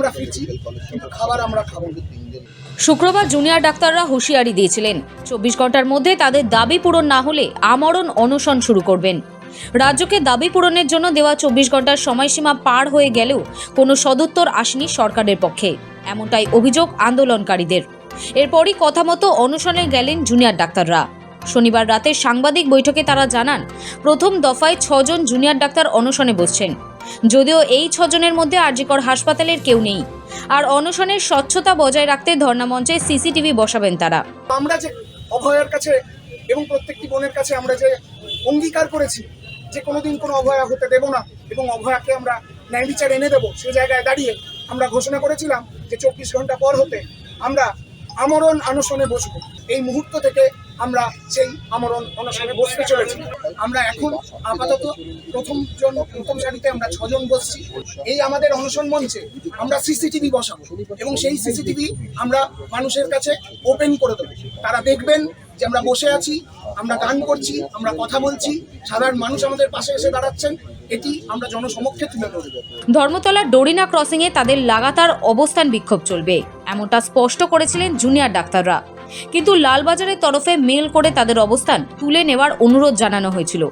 আমরা ফিরছি কিন্তু খাবার আমরা খাব। শুক্রবার জুনিয়র ডাক্তাররা হুঁশিয়ারি দিয়েছিলেন। চব্বিশ ঘণ্টার মধ্যে তাদের দাবি পূরণ না হলে আমরণ অনশন শুরু করবেন। রাজ্যকে দাবি পূরণের জন্য দেওয়া চব্বিশ ঘণ্টার সময়সীমা পার হয়ে গেলেও কোনো সদুত্তর আসেনি সরকারের পক্ষে। এমনটাই অভিযোগ আন্দোলনকারীদের। এরপরই কথা মতো অনশনে গেলেন জুনিয়র ডাক্তাররা। শনিবার রাতে সাংবাদিক বৈঠকে তারা জানান, প্রথম দফায় ছজন জুনিয়র ডাক্তার অনশনে বসছেন। যদিও এই ছজনের মধ্যে আরজিকর হাসপাতালের কেউ নেই। আর অনশনের স্বচ্ছতা বজায় রাখতে ধর্ণামঞ্চে সিসিটিভি বসাবেন তারা। আমরা যে অভয়ের কাছে এবং প্রত্যেকটি বোনের কাছে আমরা যে অঙ্গীকার করেছি যে কোনোদিন কোনো অভয়া হতে দেব না এবং অভয়াকে আমরা ন্যায় বিচার এনে দেবো সেই জায়গায় দাঁড়িয়ে আমরা ঘোষণা করেছিলাম যে চব্বিশ ঘণ্টা পর হতে আমরা আমরণ আনশনে বসবো। এই মুহূর্ত থেকে আমরা সেই আমরণ অনশনে বসতে চলেছি। আমরা এখন আপাতত প্রথম জন, প্রথম সারিতে আমরা ছজন বসছি। এই আমাদের অনশন মঞ্চে আমরা সিসিটিভি বসাবো এবং সেই সিসিটিভি আমরা মানুষের কাছে ওপেন করে দেবো। তারা দেখবেন যে আমরা বসে আছি, আমরা গান করছি, আমরা কথা বলছি, সাধারণ মানুষ আমাদের পাশে এসে দাঁড়াচ্ছেন, এটি আমরা জনসমক্ষে তুলে ধরবো। ধর্মতলার ডোরিনা ক্রসিংয়ে তাদের লাগাতার অবস্থান বিক্ষোভ চলবে, এমনটা স্পষ্ট করেছিলেন জুনিয়র ডাক্তাররা। কিন্তু লালবাজারের তরফে মেল করে তাদের অবস্থান তুলে নেওয়ার অনুরোধ জানানো হয়েছিল।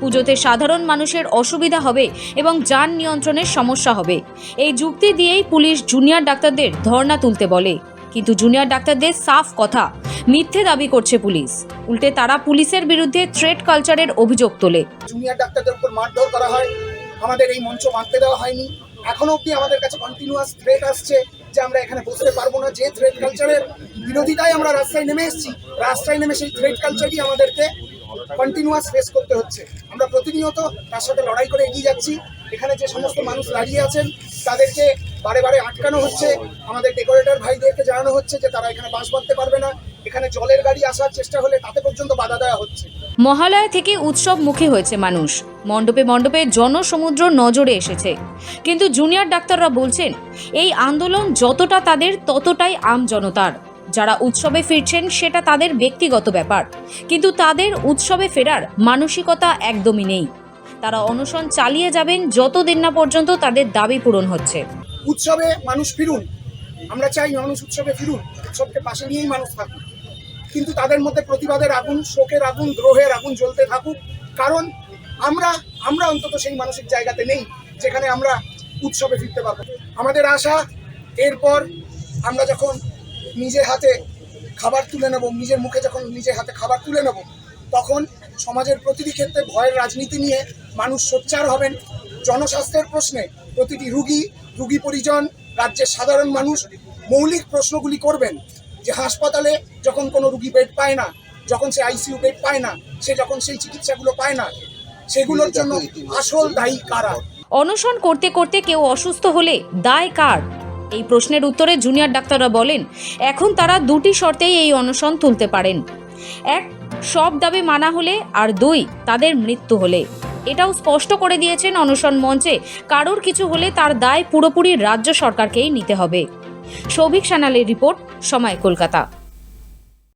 পুজোতে সাধারণ মানুষের অসুবিধা হবে এবং যান নিয়ন্ত্রণের সমস্যা হবে। এই যুক্তি দিয়েই পুলিশ জুনিয়র ডাক্তারদের ধর্ণা তুলতে বলে। কিন্তু জুনিয়র ডাক্তারদের সাফ কথা, মিথ্যে দাবি করছে পুলিশ। উল্টে তারা পুলিশের বিরুদ্ধে থ্রেড কালচারের অভিযোগ তোলে। জুনিয়র ডাক্তারদের উপর মারধর করা হয়। আমাদের এই মঞ্চ মারতে দেওয়া হয়নি। এখনও অবধি আমাদের কাছে কন্টিনিউয়াস থ্রেট আসছে। যে আমরা এখানে বসতে পারব না, যে থ্রেড কালচারের বিরোধিতায় আমরা রাস্তায় নেমে এসেছি, রাস্তায় নেমে সেই থ্রেড কালচারই আমাদেরকে কন্টিনিউয়াস ফেস করতে হচ্ছে। আমরা প্রতিনিয়ত তার সাথে লড়াই করে এগিয়ে যাচ্ছি। এখানে যে সমস্ত মানুষ দাঁড়িয়ে আছেন, তাদেরকে বারে বারে আটকানো হচ্ছে। আমাদের ডেকোরেটর ভাইদেরকে জানানো হচ্ছে যে তারা এখানে বাস বাঁধতে পারবে না। এখানে জলের গাড়ি আসার চেষ্টা হলে তাতে পর্যন্ত বাধা দেওয়া হচ্ছে। মহালয়া থেকে উৎসব মুখী হয়েছে মানুষ। মণ্ডপে মণ্ডপে জনসমুদ্র নজরে এসেছে। কিন্তু জুনিয়র ডাক্তাররা বলছেন, এই আন্দোলন যতটা তাদের ততটাই আম জনতার। যারা উৎসবে ফিরছেন সেটা তাদের ব্যক্তিগত ব্যাপার। কিন্তু তাদের উৎসবে ফেরার মানসিকতা একদমই নেই। তারা অনশন চালিয়ে যাবেন যতদিন না পর্যন্ত তাদের দাবি পূরণ হচ্ছে। উৎসবে মানুষ ফিরুন। আমরা চাই মানুষ উৎসবে ফিরুন, উৎসবকে পাশে নিয়েই মানুষ থাকুক। কিন্তু তাদের মধ্যে প্রতিবাদের আগুন শোকের আগুন দ্রোহের আগুন জ্বলতে থাকুক। কারণ আমরা আমরা অন্তত সেই মানসিক জায়গাতে নেই যেখানে আমরা উৎসবে ফিরতে পারব। আমাদের আশা, এরপর আমরা যখন নিজের হাতে খাবার তুলে নেব, নিজের মুখে যখন নিজের হাতে খাবার তুলে নেব, তখন সমাজের প্রতিটি ক্ষেত্রে ভয়ের রাজনীতি নিয়ে মানুষ সোচ্চার হবেন। জনস্বাস্থ্যের প্রশ্নে প্রতিটি রুগী রুগী পরিজন, রাজ্যের সাধারণ মানুষ মৌলিক প্রশ্নগুলি করবেন যে হাসপাতালে যখন কোনো রুগী বেড পায় না, যখন সে আইসিইউ বেড পায় না, সে যখন সেই চিকিৎসাগুলো পায় না, সেগুলোর জন্য আসল দায়ী কারা? অনশন করতে করতে কেউ অসুস্থ হলে দায় কার? এই প্রশ্নের উত্তরে জুনিয়র ডাক্তাররা বলেন, এখন তারা দুটি শর্তেই এই অনশন তুলতে পারেন। এক, সব দাবি মানা হলে, আর দুই, তাদের মৃত্যু হলে। এটাও স্পষ্ট করে দিয়েছেন অনশন মঞ্চে, কারোর কিছু হলে তার দায় পুরোপুরি রাজ্য সরকারকেই নিতে হবে। সৌভিক সানালের রিপোর্ট, সময় কলকাতা।